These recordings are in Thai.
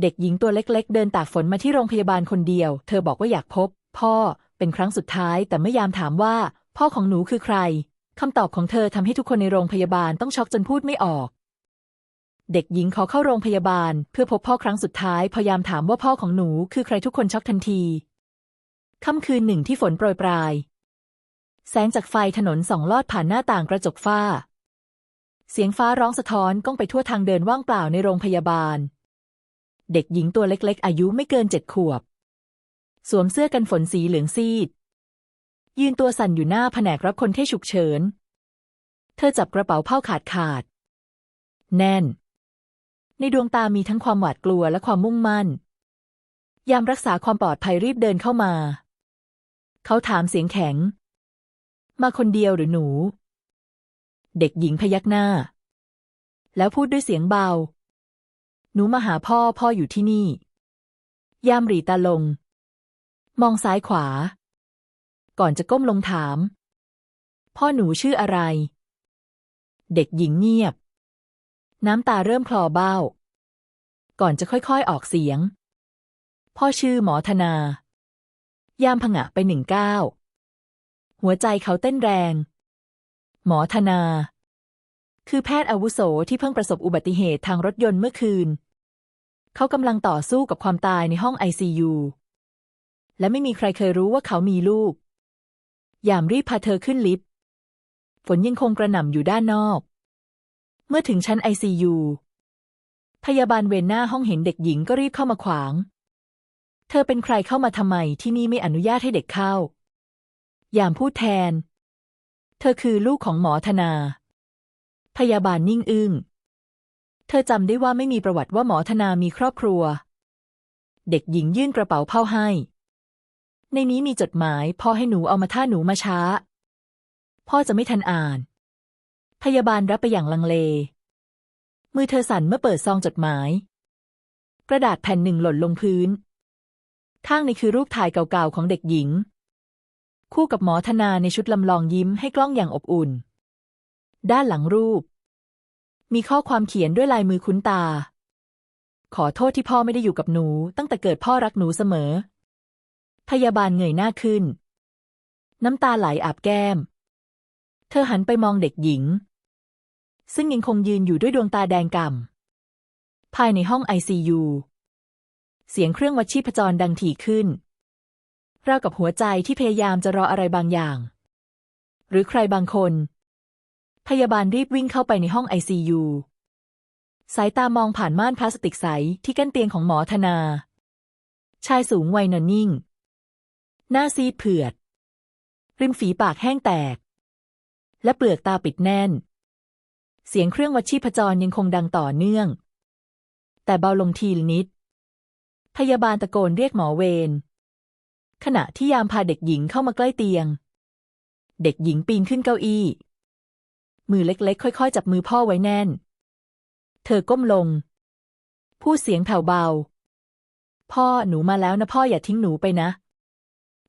เด็กหญิงตัวเล็กๆ เดินตากฝนมาที่โรงพยาบาลคนเดียว เธอบอกว่าอยากพบ พ่อเป็นครั้งสุดท้าย แต่เมื่อยามถามว่า พ่อของหนูคือใครคำตอบของเธอทำให้ทุกคนในโรงพยาบาลต้องช็อกจนพูดไม่ออก เด็กหญิงขอเข้าโรงพยาบาล เพื่อพบพ่อครั้งสุดท้าย พยายามถามว่าพ่อของหนูคือใครทุกคนช็อกทันทีค่ำคืนหนึ่งที่ฝนโปรยปลาย แสงจากไฟถนนส่องลอดผ่านหน้าต่างกระจกฝ้า เสียงฟ้าร้องสะท้อนก้องไปทั่วทางเดินว่างเปล่าในโรงพยาบาล เด็กหญิงตัวเล็กๆ อายุไม่เกินเจ็ดขวบ สวมเสื้อกันฝนสีเหลืองซีด ยืนตัวสั่นอยู่หน้าแผนกรับคนไข้ฉุกเฉิน เธอจับกระเป๋าผ้าขาดขาด แน่น ในดวงตามีทั้งความหวาดกลัวและความมุ่งมั่น ยามรักษาความปลอดภัยรีบเดินเข้ามา เขาถามเสียงแข็ง มาคนเดียวหรือหนู เด็กหญิงพยักหน้า แล้วพูดด้วยเสียงเบา หนูมาหาพ่อพ่ออยู่ที่นี่ ยามหรีตาลง มองซ้ายขวา ก่อนจะก้มลงถาม พ่อหนูชื่ออะไร เด็กหญิงเงียบ น้ำตาเริ่มคลอเบ้า ก่อนจะค่อยๆออกเสียง พ่อชื่อหมอธนา ยามผงะไปหนึ่งก้าวหัวใจเขาเต้นแรง หมอธนา คือแพทย์อาวุโสที่เพิ่งประสบอุบัติเหตุทางรถยนต์เมื่อคืน เขากำลังต่อสู้กับความตายในห้องไอซียูและไม่มีใครเคยรู้ว่าเขามีลูก ยามรีบพาเธอขึ้นลิฟต์ ฝนยังคงกระหน่ำอยู่ด้านนอก เมื่อถึงชั้นไอซียูพยาบาลเวนหน้าห้องเห็นเด็กหญิงก็รีบเข้ามาขวาง เธอเป็นใครเข้ามาทำไมที่นี่ไม่อนุญาตให้เด็กเข้า ยามพูดแทน เธอคือลูกของหมอธนา พยาบาลนิ่งอึง้ง เธอจำได้ว่าไม่มีประวัติว่าหมอธนามีครอบครัว เด็กหญิงยื่นกระเป๋าเผ้าให้ ในนี้มีจดหมายพ่อให้หนูเอามาถ้าหนูมาช้า พ่อจะไม่ทันอ่าน พยาบาลรับไปอย่างลังเล มือเธอสั่นเมื่อเปิดซองจดหมาย กระดาษแผ่นหนึ่งหล่นลงพื้น ข้างในคือรูปถ่ายเก่าๆของเด็กหญิง คู่กับหมอธนาในชุดลำลองยิ้มให้กล้องอย่างอบอุ่นด้านหลังรูป มีข้อความเขียนด้วยลายมือคุ้นตา ขอโทษที่พ่อไม่ได้อยู่กับหนู ตั้งแต่เกิดพ่อรักหนูเสมอ พยาบาลเงยหน้าขึ้น น้ำตาไหลอาบแก้ม เธอหันไปมองเด็กหญิง ซึ่งยังคงยืนอยู่ด้วยดวงตาแดงก่ำภายในห้องไอซียูเสียงเครื่องวัดชีพจรดังถี่ขึ้นราวกับหัวใจที่พยายามจะรออะไรบางอย่าง หรือใครบางคน พยาบาลรีบวิ่งเข้าไปในห้องไอซียูสายตามองผ่านม่านพลาสติกใสที่กั้นเตียงของหมอธนา ชายสูงวัยนอนนิ่ง หน้าซีดเผือด ริมฝีปากแห้งแตก และเปลือกตาปิดแน่น เสียงเครื่องวัดชีพจรยังคงดังต่อเนื่อง แต่เบาลงทีละนิด พยาบาลตะโกนเรียกหมอเวรขณะที่ยามพาเด็กหญิงเข้ามาใกล้เตียง เด็กหญิงปีนขึ้นเก้าอี้ มือเล็กๆ ค่อย ๆ จับมือพ่อไว้แน่น เธอก้มลงพูดเสียงแผ่วเบา พ่อหนูมาแล้วนะพ่ออย่าทิ้งหนูไปนะ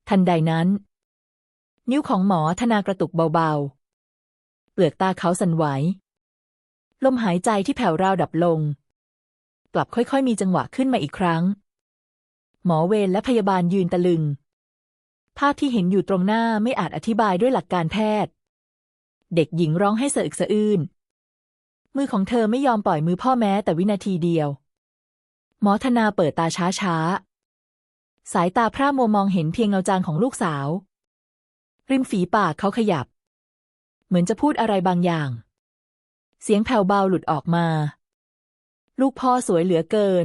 ทันใดนั้น นิ้วของหมอธนากระตุกเบาๆ เปลือกตาเขาสั่นไหว ลมหายใจที่แผ่วราวดับลง กลับค่อยๆ มีจังหวะขึ้นมาอีกครั้ง หมอเวรและพยาบาลยืนตะลึงภาพที่เห็นอยู่ตรงหน้าไม่อาจอธิบายด้วยหลักการแพทย์ เด็กหญิงร้องให้เสะอึกสะอื้น มือของเธอไม่ยอมปล่อยมือพ่อแม้แต่วินาทีเดียว หมอธนาเปิดตาช้าๆสายตาพร่ามัวมองเห็นเพียงเงาจางของลูกสาว ริมฝีปากเขาขยับ เหมือนจะพูดอะไรบางอย่าง เสียงแผ่วเบาหลุดออกมา ลูกพ่อสวยเหลือเกิน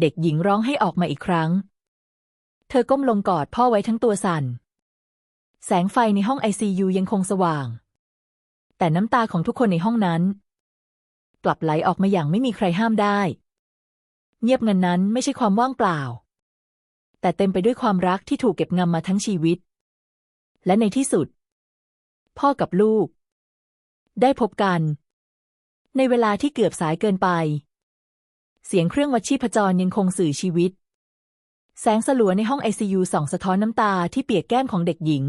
เด็กหญิงร้องให้ออกมาอีกครั้ง เธอก้มลงกอดพ่อไว้ทั้งตัวสั่นแสงไฟในห้องไอซียูยังคงสว่าง แต่น้ำตาของทุกคนในห้องนั้น กลับไหลออกมาอย่างไม่มีใครห้ามได้ เงียบงันนั้นไม่ใช่ความว่างเปล่า แต่เต็มไปด้วยความรักที่ถูกเก็บงำมาทั้งชีวิต และในที่สุด พ่อกับลูก ได้พบกัน ในเวลาที่เกือบสายเกินไป เสียงเครื่องวัดชีพจรยังคงสื่อชีวิต แสงสลัวในห้องไอซียูส่องสะท้อนน้ำตาที่เปียกแก้มของเด็กหญิง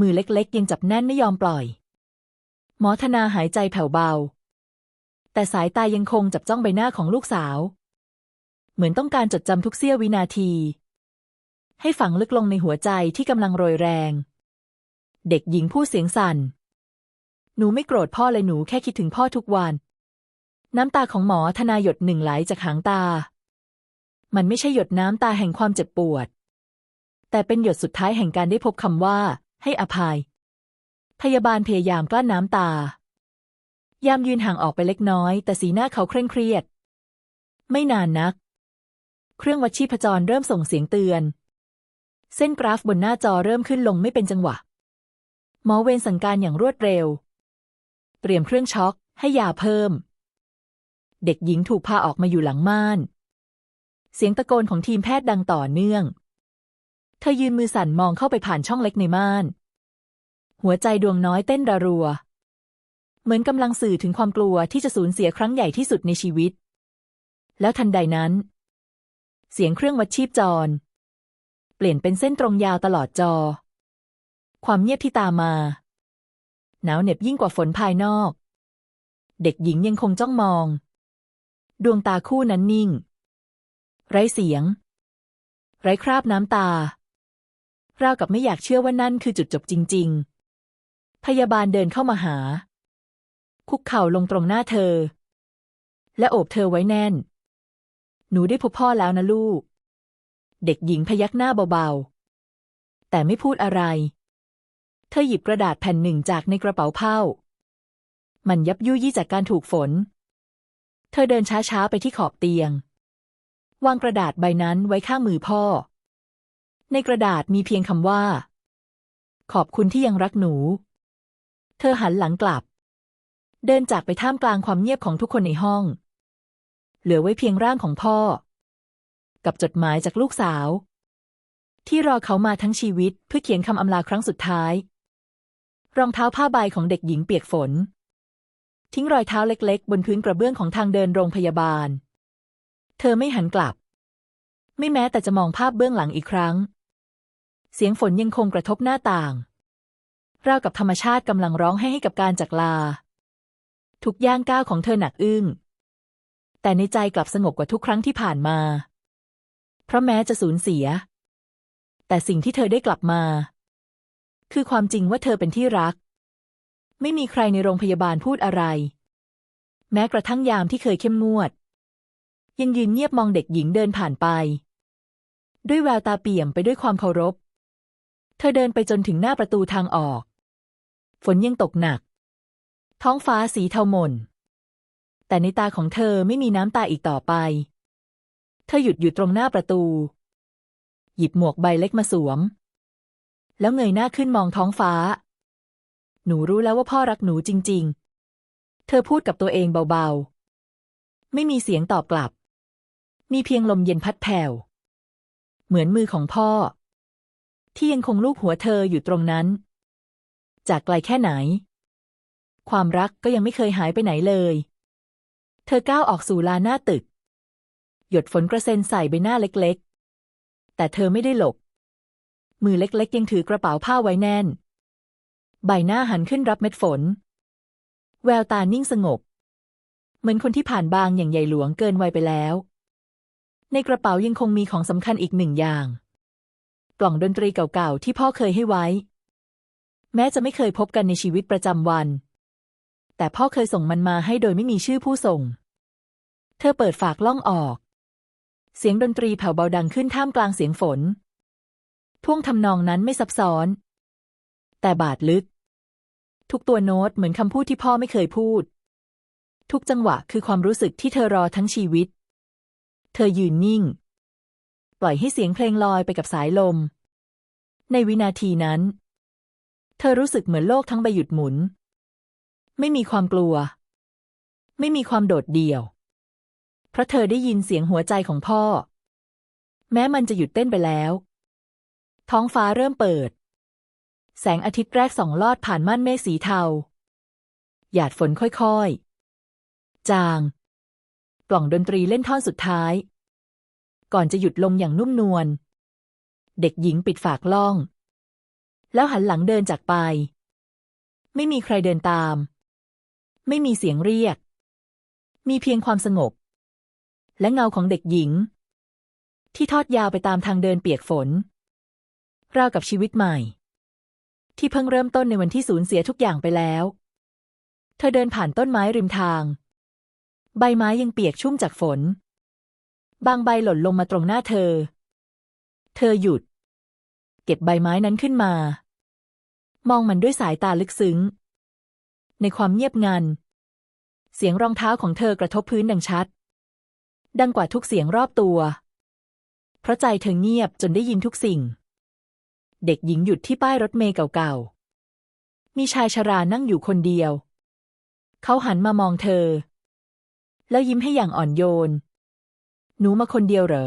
มือเล็กๆ ยังจับแน่นไม่ยอมปล่อย หมอธนาหายใจแผ่วเบา แต่สายตายังคงจับจ้องใบหน้าของลูกสาว เหมือนต้องการจดจำทุกเสี้ยววินาที ให้ฝังลึกลงในหัวใจที่กำลังโรยแรง เด็กหญิงพูดเสียงสั่น หนูไม่โกรธพ่อเลยหนูแค่คิดถึงพ่อทุกวัน น้ำตาของหมอธนาหยดหนึ่งไหลจากหางตา มันไม่ใช่หยดน้ำตาแห่งความเจ็บปวด แต่เป็นหยดสุดท้ายแห่งการได้พบคำว่า ให้อภัย พยาบาลพยายามกลั้นน้ำตา ยามยืนห่างออกไปเล็กน้อย แต่สีหน้าเขาเคร่งเครียด ไม่นานนัก เครื่องวัดชีพจรเริ่มส่งเสียงเตือน เส้นกราฟบนหน้าจอเริ่มขึ้นลงไม่เป็นจังหวะ หมอเวรสั่งการอย่างรวดเร็ว เตรียมเครื่องช็อกให้ยาเพิ่ม เด็กหญิงถูกพาออกมาอยู่หลังม่าน เสียงตะโกนของทีมแพทย์ดังต่อเนื่อง เธอยืนมือสั่นมองเข้าไปผ่านช่องเล็กในม่าน หัวใจดวงน้อยเต้นระรัว เหมือนกำลังสื่อถึงความกลัวที่จะสูญเสียครั้งใหญ่ที่สุดในชีวิต แล้วทันใดนั้น เสียงเครื่องวัดชีพจร เปลี่ยนเป็นเส้นตรงยาวตลอดจอ ความเงียบที่ตามมาหนาวเหน็บยิ่งกว่าฝนภายนอก เด็กหญิงยังคงจ้องมอง ดวงตาคู่นั้นนิ่ง ไร้เสียง ไร้คราบน้ำตา ราวกับไม่อยากเชื่อว่านั่นคือจุดจบจริง ๆ พยาบาลเดินเข้ามาหา คุกเข่าลงตรงหน้าเธอ และโอบเธอไว้แน่น หนูได้พบพ่อแล้วนะลูก เด็กหญิงพยักหน้าเบาๆ แต่ไม่พูดอะไร เธอหยิบกระดาษแผ่นหนึ่งจากในกระเป๋าเผ้า มันยับยุยี่จากการถูกฝน เธอเดินช้าๆไปที่ขอบเตียง วางกระดาษใบนั้นไว้ข้างมือพ่อ ในกระดาษมีเพียงคำว่า ขอบคุณที่ยังรักหนู เธอหันหลังกลับ เดินจากไปท่ามกลางความเงียบของทุกคนในห้อง เหลือไว้เพียงร่างของพ่อ กับจดหมายจากลูกสาว ที่รอเขามาทั้งชีวิตเพื่อเขียนคำอำลาครั้งสุดท้าย รองเท้าผ้าใบของเด็กหญิงเปียกฝน ทิ้งรอยเท้าเล็กๆ บนพื้นกระเบื้องของทางเดินโรงพยาบาล เธอไม่หันกลับ ไม่แม้แต่จะมองภาพเบื้องหลังอีกครั้ง เสียงฝนยังคงกระทบหน้าต่าง ราวกับธรรมชาติกำลังร้องให้ให้กับการจากลา ทุกย่างก้าวของเธอหนักอึ้ง แต่ในใจกลับสงบกว่าทุกครั้งที่ผ่านมา เพราะแม้จะสูญเสีย แต่สิ่งที่เธอได้กลับมา คือความจริงว่าเธอเป็นที่รัก ไม่มีใครในโรงพยาบาลพูดอะไร แม้กระทั่งยามที่เคยเข้มงวด ยังยืนเงียบมองเด็กหญิงเดินผ่านไป ด้วยแววตาเปี่ยมไปด้วยความเคารพ เธอเดินไปจนถึงหน้าประตูทางออก ฝนยังตกหนัก ท้องฟ้าสีเทาหม่น แต่ในตาของเธอไม่มีน้ำตาอีกต่อไป เธอหยุดอยู่ตรงหน้าประตู หยิบหมวกใบเล็กมาสวม แล้วเงยหน้าขึ้นมองท้องฟ้า หนูรู้แล้วว่าพ่อรักหนูจริง ๆ เธอพูดกับตัวเองเบาๆ ไม่มีเสียงตอบกลับ มีเพียงลมเย็นพัดแผ่ว เหมือนมือของพ่อ ที่ยังคงลูกหัวเธออยู่ตรงนั้น จากไกลแค่ไหน ความรักก็ยังไม่เคยหายไปไหนเลย เธอก้าวออกสู่ลานหน้าตึก หยดฝนกระเซ็นใส่ใบหน้าเล็กๆ แต่เธอไม่ได้หลบ มือเล็กๆ ยังถือกระเป๋าผ้าไว้แน่น ใบหน้าหันขึ้นรับเม็ดฝน แววตานิ่งสงบ เหมือนคนที่ผ่านบางอย่างใหญ่หลวงเกินวัยไปแล้ว ในกระเป๋ายังคงมีของสำคัญอีกหนึ่งอย่าง กล่องดนตรีเก่าๆ ที่พ่อเคยให้ไว้ แม้จะไม่เคยพบกันในชีวิตประจำวัน แต่พ่อเคยส่งมันมาให้โดยไม่มีชื่อผู้ส่ง เธอเปิดฝากล่องออก เสียงดนตรีแผ่วเบาดังขึ้นท่ามกลางเสียงฝน ท่วงทำนองนั้นไม่ซับซ้อน แต่บาดลึก ทุกตัวโน้ตเหมือนคำพูดที่พ่อไม่เคยพูด ทุกจังหวะคือความรู้สึกที่เธอรอทั้งชีวิต เธอยืนนิ่ง ปล่อยให้เสียงเพลงลอยไปกับสายลม ในวินาทีนั้น เธอรู้สึกเหมือนโลกทั้งใบหยุดหมุน ไม่มีความกลัว ไม่มีความโดดเดี่ยว เพราะเธอได้ยินเสียงหัวใจของพ่อ แม้มันจะหยุดเต้นไปแล้ว ท้องฟ้าเริ่มเปิด แสงอาทิตย์แรกส่องลอดผ่านม่านเมฆสีเทา หยาดฝนค่อยๆ จาง กล่องดนตรีเล่นท่อนสุดท้าย ก่อนจะหยุดลงอย่างนุ่มนวลเด็กหญิงปิดฝากล่อง แล้วหันหลังเดินจากไป ไม่มีใครเดินตาม ไม่มีเสียงเรียก มีเพียงความสงบ และเงาของเด็กหญิง ที่ทอดยาวไปตามทางเดินเปียกฝน ราวกับชีวิตใหม่ ที่เพิ่งเริ่มต้นในวันที่สูญเสียทุกอย่างไปแล้ว เธอเดินผ่านต้นไม้ริมทาง ใบไม้ยังเปียกชุ่มจากฝน บางใบหล่นลงมาตรงหน้าเธอ เธอหยุด ก็บใบไม้นั้นขึ้นมา มองมันด้วยสายตาลึกซึ้ง ในความเงียบงัน เสียงรองเท้าของเธอกระทบพื้นดังชัด ดังกว่าทุกเสียงรอบตัว เพราะใจเธอเงียบจนได้ยินทุกสิ่ง เด็กหญิงหยุดที่ป้ายรถเมล์เก่าๆ มีชายชรานั่งอยู่คนเดียว เขาหันมามองเธอ แล้วยิ้มให้อย่างอ่อนโยน หนูมาคนเดียวเหรอ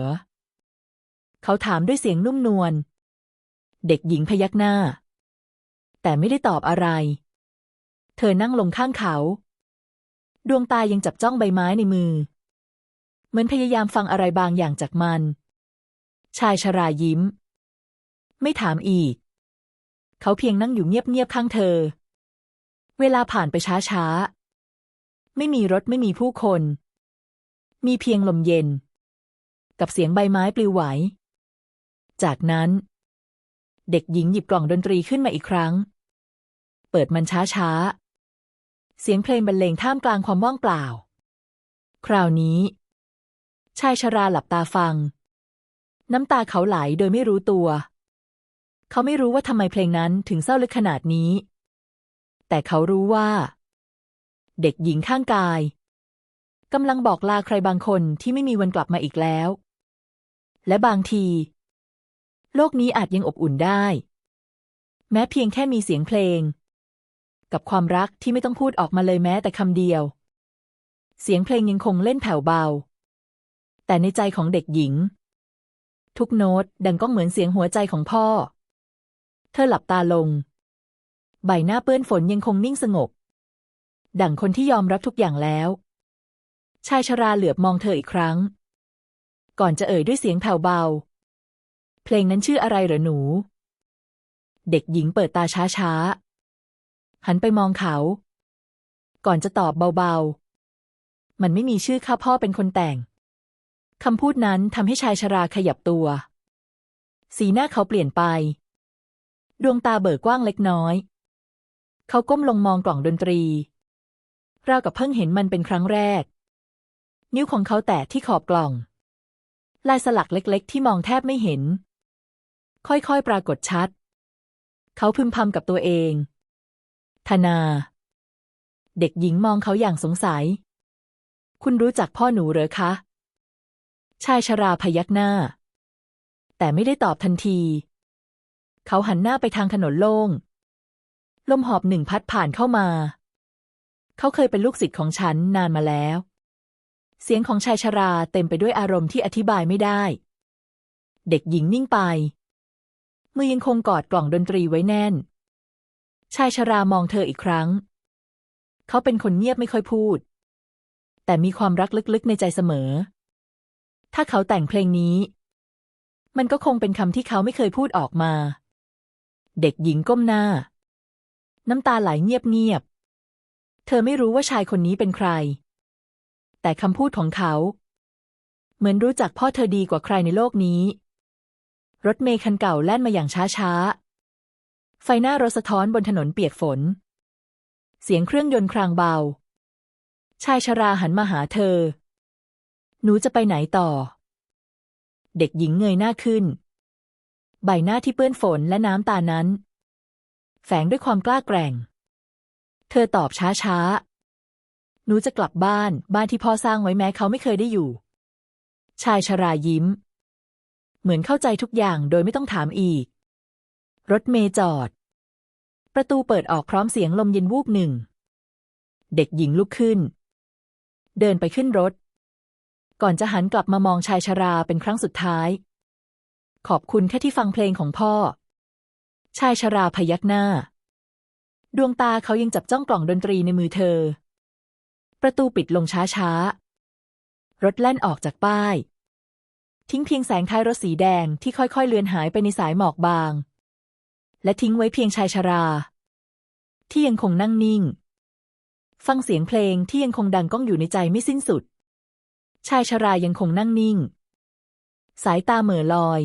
เขาถามด้วยเสียงนุ่มนวล เด็กหญิงพยักหน้า แต่ไม่ได้ตอบอะไร เธอนั่งลงข้างเขา ดวงตายังจับจ้องใบไม้ในมือ เหมือนพยายามฟังอะไรบางอย่างจากมัน ชายชรายิ้ม ไม่ถามอีก เขาเพียงนั่งอยู่เงียบๆข้างเธอ เวลาผ่านไปช้าๆ ไม่มีรถไม่มีผู้คน มีเพียงลมเย็น กับเสียงใบไม้ปลิวไหว จากนั้น เด็กหญิงหยิบกล่องดนตรีขึ้นมาอีกครั้ง เปิดมันช้าๆเสียงเพลงบรรเลงท่ามกลางความว่างเปล่า คราวนี้ ชายชราหลับตาฟัง น้ำตาเขาไหลโดยไม่รู้ตัว เขาไม่รู้ว่าทำไมเพลงนั้นถึงเศร้าลึกขนาดนี้ แต่เขารู้ว่า เด็กหญิงข้างกายกำลังบอกลาใครบางคนที่ไม่มีวันกลับมาอีกแล้ว และบางที โลกนี้อาจยังอบอุ่นได้ แม้เพียงแค่มีเสียงเพลง กับความรักที่ไม่ต้องพูดออกมาเลยแม้แต่คำเดียว เสียงเพลงยังคงเล่นแผ่วเบา แต่ในใจของเด็กหญิง ทุกโน้ตดังก้องเหมือนเสียงหัวใจของพ่อ เธอหลับตาลง ใบหน้าเปื้อนฝนยังคงนิ่งสงบ ดั่งคนที่ยอมรับทุกอย่างแล้ว ชายชราเหลือบมองเธออีกครั้ง ก่อนจะเอ่ยด้วยเสียงแผ่วเบา เพลงนั้นชื่ออะไรเหรอหนู เด็กหญิงเปิดตาช้าๆหันไปมองเขา ก่อนจะตอบเบาๆ มันไม่มีชื่อข้าพ่อเป็นคนแต่ง คำพูดนั้นทำให้ชายชราขยับตัว สีหน้าเขาเปลี่ยนไป ดวงตาเบิกกว้างเล็กน้อย เขาก้มลงมองกล่องดนตรี ราวกับเพิ่งเห็นมันเป็นครั้งแรก นิ้วของเขาแตะที่ขอบกล่อง ลายสลักเล็กๆ ที่มองแทบไม่เห็น ค่อยๆ ปรากฏชัด เขาพึมพำกับตัวเอง ธนา เด็กหญิงมองเขาอย่างสงสัย คุณรู้จักพ่อหนูเหรอคะ ชายชราพยักหน้า แต่ไม่ได้ตอบทันที เขาหันหน้าไปทางถนนโล่ง ลมหอบหนึ่งพัดผ่านเข้ามา เขาเคยเป็นลูกศิษย์ของฉันนานมาแล้ว เสียงของชายชราเต็มไปด้วยอารมณ์ที่อธิบายไม่ได้เด็กหญิงนิ่งไป มือยังคงกอดกล่องดนตรีไว้แน่น ชายชรามองเธออีกครั้ง เขาเป็นคนเงียบไม่ค่อยพูด แต่มีความรักลึกๆในใจเสมอ ถ้าเขาแต่งเพลงนี้ มันก็คงเป็นคำที่เขาไม่เคยพูดออกมา เด็กหญิงก้มหน้า น้ำตาไหลเงียบๆ เธอไม่รู้ว่าชายคนนี้เป็นใคร แต่คำพูดของเขา เหมือนรู้จักพ่อเธอดีกว่าใครในโลกนี้ รถเมล์คันเก่าแล่นมาอย่างช้าๆ ไฟหน้ารถสะท้อนบนถนนเปียกฝน เสียงเครื่องยนต์ครางเบา ชายชราหันมาหาเธอ หนูจะไปไหนต่อ เด็กหญิงเงยหน้าขึ้น ใบหน้าที่เปื้อนฝนและน้ำตานั้น แฝงด้วยความกล้าแกร่ง เธอตอบช้าๆ หนูจะกลับบ้านบ้านที่พ่อสร้างไว้แม้เขาไม่เคยได้อยู่ ชายชรายิ้ม เหมือนเข้าใจทุกอย่างโดยไม่ต้องถามอีก รถเมย์จอด ประตูเปิดออกพร้อมเสียงลมเย็นวูบหนึ่ง เด็กหญิงลุกขึ้น เดินไปขึ้นรถ ก่อนจะหันกลับมามองชายชราเป็นครั้งสุดท้าย ขอบคุณแค่ที่ฟังเพลงของพ่อ ชายชราพยักหน้า ดวงตาเขายังจับจ้องกล่องดนตรีในมือเธอ ประตูปิดลงช้าๆรถแล่นออกจากป้าย ทิ้งเพียงแสงท้ายรถสีแดงที่ค่อยๆ เลือนหายไปในสายหมอกบาง และทิ้งไว้เพียงชายชรา ที่ยังคงนั่งนิ่ง ฟังเสียงเพลงที่ยังคงดังก้องอยู่ในใจไม่สิ้นสุด ชายชรายังคงนั่งนิ่ง สายตาเหม่อลอย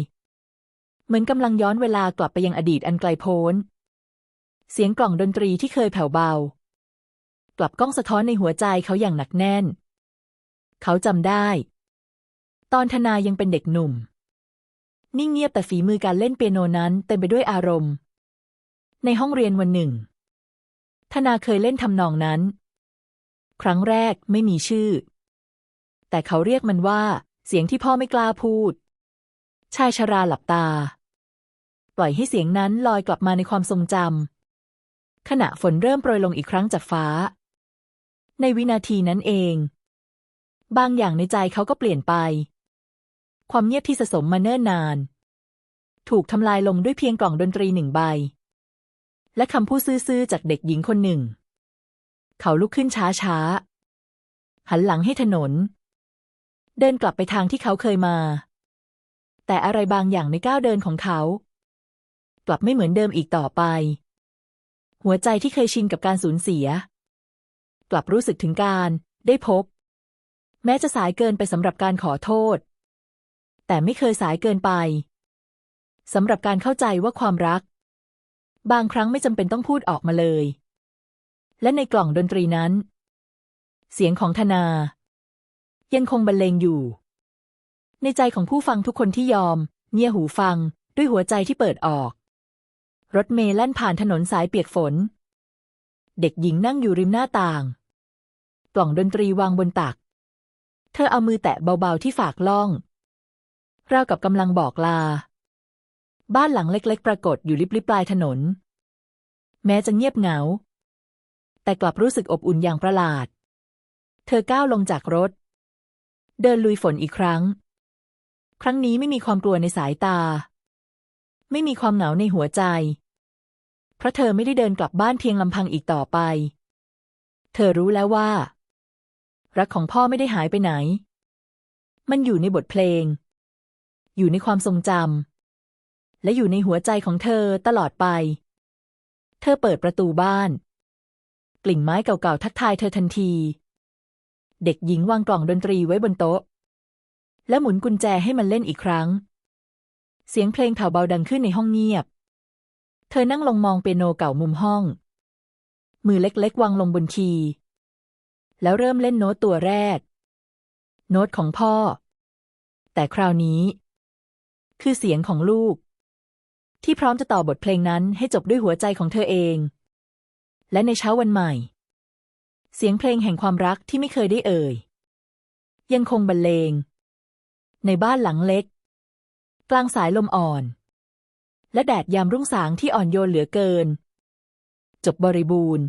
เหมือนกำลังย้อนเวลากลับไปยังอดีตอันไกลโพ้น เสียงกล่องดนตรีที่เคยแผ่วเบา กลับก้องสะท้อนในหัวใจเขาอย่างหนักแน่น เขาจำได้ ตอนธนายังเป็นเด็กหนุ่ม นิ่งเงียบแต่ฝีมือการเล่นเปียโนนั้นเต็มไปด้วยอารมณ์ ในห้องเรียนวันหนึ่ง ธนาเคยเล่นทำนองนั้น ครั้งแรกไม่มีชื่อ แต่เขาเรียกมันว่า เสียงที่พ่อไม่กล้าพูด ชายชราหลับตา ปล่อยให้เสียงนั้นลอยกลับมาในความทรงจำขณะฝนเริ่มโปรยลงอีกครั้งจากฟ้า ในวินาทีนั้นเองบางอย่างในใจเขาก็เปลี่ยนไป ความเงียบที่สะสมมาเนิ่นนาน ถูกทำลายลงด้วยเพียงกล่องดนตรีหนึ่งใบ และคำพูดซื่อๆจากเด็กหญิงคนหนึ่ง เขาลุกขึ้นช้าๆ หันหลังให้ถนน เดินกลับไปทางที่เขาเคยมา แต่อะไรบางอย่างในก้าวเดินของเขา กลับไม่เหมือนเดิมอีกต่อไป หัวใจที่เคยชินกับการสูญเสีย กลับรู้สึกถึงการได้พบ แม้จะสายเกินไปสำหรับการขอโทษ แต่ไม่เคยสายเกินไปสำหรับการเข้าใจว่าความรัก บางครั้งไม่จำเป็นต้องพูดออกมาเลย และในกล่องดนตรีนั้น เสียงของธนา ยังคงบรรเลงอยู่ ในใจของผู้ฟังทุกคนที่ยอม เงี่ยหูฟังด้วยหัวใจที่เปิดออก รถเมล์แล่นผ่านถนนสายเปียกฝน เด็กหญิงนั่งอยู่ริมหน้าต่าง กล่องดนตรีวางบนตัก เธอเอามือแตะเบาๆที่ฝากล่อง ราวกับกำลังบอกลา บ้านหลังเล็ก ๆ ปรากฏอยู่ลิบๆปลายถนน แม้จะเงียบเหงา แต่กลับรู้สึกอบอุ่นอย่างประหลาด เธอก้าวลงจากรถ เดินลุยฝนอีกครั้ง ครั้งนี้ไม่มีความกลัวในสายตา ไม่มีความเหงาในหัวใจ เพราะเธอไม่ได้เดินกลับบ้านเพียงลำพังอีกต่อไป เธอรู้แล้วว่า รักของพ่อไม่ได้หายไปไหน มันอยู่ในบทเพลง อยู่ในความทรงจำและอยู่ในหัวใจของเธอตลอดไป เธอเปิดประตูบ้าน กลิ่นไม้เก่าๆทักทายเธอทันที เด็กหญิงวางกล่องดนตรีไว้บนโต๊ะ และหมุนกุญแจให้มันเล่นอีกครั้ง เสียงเพลงแผ่วเบาดังขึ้นในห้องเงียบ เธอนั่งลงมองเปียโนเก่ามุมห้อง มือเล็กๆวางลงบนคีย์แล้วเริ่มเล่นโน้ตตัวแรก โน้ตของพ่อ แต่คราวนี้ คือเสียงของลูก ที่พร้อมจะต่อบทเพลงนั้นให้จบด้วยหัวใจของเธอเอง และในเช้าวันใหม่ เสียงเพลงแห่งความรักที่ไม่เคยได้เอ่ย ยังคงบรรเลง ในบ้านหลังเล็ก กลางสายลมอ่อน และแดดยามรุ่งสางที่อ่อนโยนเหลือเกิน จบบริบูรณ์